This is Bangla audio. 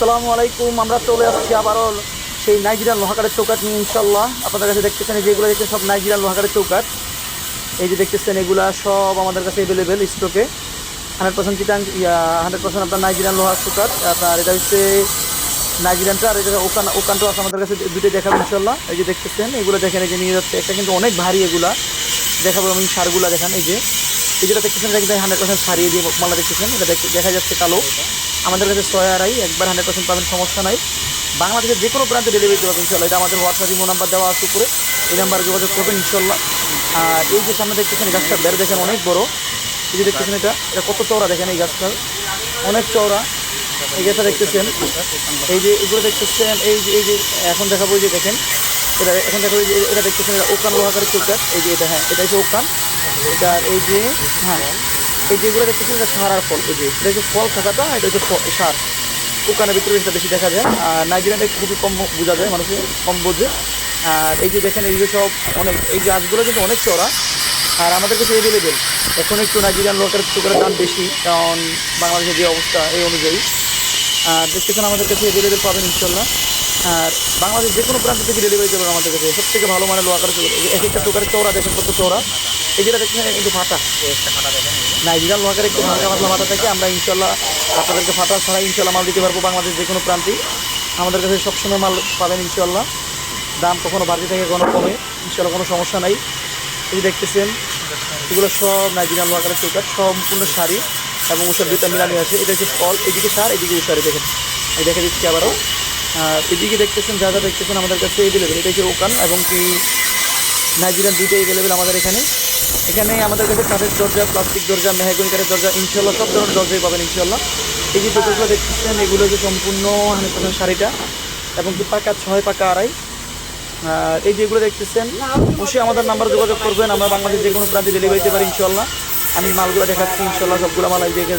আসসালামু আলাইকুম, আমরা চলে আসছি আবারও সেই নাইজেরিয়ান লোহাকারের চৌকাট নিয়ে ইনশাল্লাহ। আপনাদের কাছে দেখতেছেন যেগুলো দেখছেন সব নাইজেরিয়ান লোহাকারের চৌকাট এই যে দেখতেছেন এগুলা সব আমাদের কাছে অ্যাভেলেবেল স্টকে হান্ড্রেড পার্সেন্ট চিটাং হান্ড্রেড পার্সেন্ট আপনার নাইজেরিয়ান লোহার চৌকাট আপনার এটা হচ্ছে নাইজেরিয়ানটা আর এটা ওখান ওকানটাও আছে আমাদের কাছে দুটোই দেখাবো ইনশাল্লাহ। এই যে দেখতেছেন, এগুলো দেখেন এই যে নিয়ে যাচ্ছে। একটা কিন্তু অনেক ভারী এগুলা। দেখাবো আমি সারগুলা, দেখেন এই যে। এই যেটা দেখতেছেন, এটা কিন্তু হান্ড্রেড পার্সেন্ট সারিয়ে দিয়ে মালা দেখতেছেন, এটা দেখা যাচ্ছে কালো। আমাদের কাছে ছয় আড়াই, একবার হান্ড্রেড পার্সেন্ট পাবেন, সমস্যা নাই। বাংলাদেশের যে কোনো প্রান্তে ডেলিভারি দেওয়া ইনশাল্লাহ এটা আমাদের হোয়াটসঅ্যাপ ইমো নাম্বার দেওয়া আছে উপরে। এই নাম্বারে যোগাযোগ করবেন ইনশাল্লাহ আর এই যে সামনে দেখতেছেন, এই গাছটা বেড়ে দেখেন, অনেক বড়। এই যে দেখতেছেন এটা এটা কত চওড়া দেখেন এই গাছটা অনেক চওড়া। এই গাছটা দেখতেছেন, এই যে এগুলো দেখতেছেন, এই যে এই যে, এখন দেখাবো যে দেখেন। এটা এখন দেখাবো যে, এটা দেখতেছেন, এটা ওকান লোহাকারের চৌকার এই যে এটা হ্যাঁ এটা হচ্ছে ওকান। এটা এই যে হ্যাঁ এই যেগুলো দেখতেছেন এটা সার আর ফল, এই যে, এটা হচ্ছে ফল থাকাটা এটা হচ্ছে সার। ওখানের ভিতরে এটা বেশি দেখা যায়। আর নাইজেরিয়াটা খুবই কম বোঝা যায়, মানুষে কম বোঝে। আর এই যে দেখেন, এই যে সব অনেক, এই গাছগুলো কিন্তু অনেক চড়া আর আমাদের কাছে অ্যাভেলেবেল এখন একটু নাইজেরিয়ান লোকের চোখের দাম বেশি, কারণ বাংলাদেশের যে অবস্থা, এই অনুযায়ী। আর দেখতেছেন, আমাদের কাছে অ্যাভেলেবেল পাবেন ইনশাল্লাহ। আর বাংলাদেশ যে কোনো প্রান্ত থেকে ডেলিভারি দেবেন আমাদের কাছে। সব থেকে ভালো মানের লোহাকার চোখের এক একটা চোখের চৌড়া দেখেন কত চৌড়া এই যেটা দেখছেন কিন্তু ফাটা। নাইজেরিয়ান লোহাকার একটু হালকা পাতলা ফাটা থাকে। আমরা ইনশাল্লাহ আপনাদেরকে ফাটা ছাড়া ইনশাল্লাহ মাল দিতে পারব বাংলাদেশ যে কোনো প্রান্তেই। আমাদের কাছে সবসময় মাল পাবেন ইনশাল্লাহ দাম কখনো বাড়তে থাকে, কখনো কমে। ইনশাল্লাহ কোনো সমস্যা নাই। এই দেখতেছেন, এগুলো সব নাইজেরিয়ান লোহাকারের চৌকাট সম্পূর্ণ শাড়ি এবং উষার দুইটা মিলানি আছে। এটা হচ্ছে ফল এদিকে সার, এদিকে উষারে দেখেন। এই দেখে দিচ্ছি আবারও। এদিকে দেখতেছেন, যা যা দেখতেছেন আমাদের কাছে এভেলেবেল এটা হচ্ছে ওকান এবং কি নাইজেরিয়ান দুইটাই অ্যাভেলেবেল আমাদের এখানে? এখানে আমাদের কাছে কাঠের দরজা প্লাস্টিক দরজা, মেহাগুনি কাঠের দরজা ইনশাল্লাহ সব ধরনের দরজাই পাবেন ইনশাল্লাহ এই যে চোখগুলো দেখতেছেন, এগুলো হচ্ছে সম্পূর্ণ হান্ড্রেড শাড়িটা এবং কি পাকা, ছয় পাকা আড়াই। আর এই যেগুলো দেখতেছেন, অবশ্যই আমাদের নাম্বারে যোগাযোগ করবেন, আমরা বাংলাদেশ যে কোনো প্রান্তে ডেলিভারি দিতে পারি ইনশাল্লাহ আমি মালগুলো দেখাচ্ছি ইনশাল্লাহ সবগুলো মাল দেখে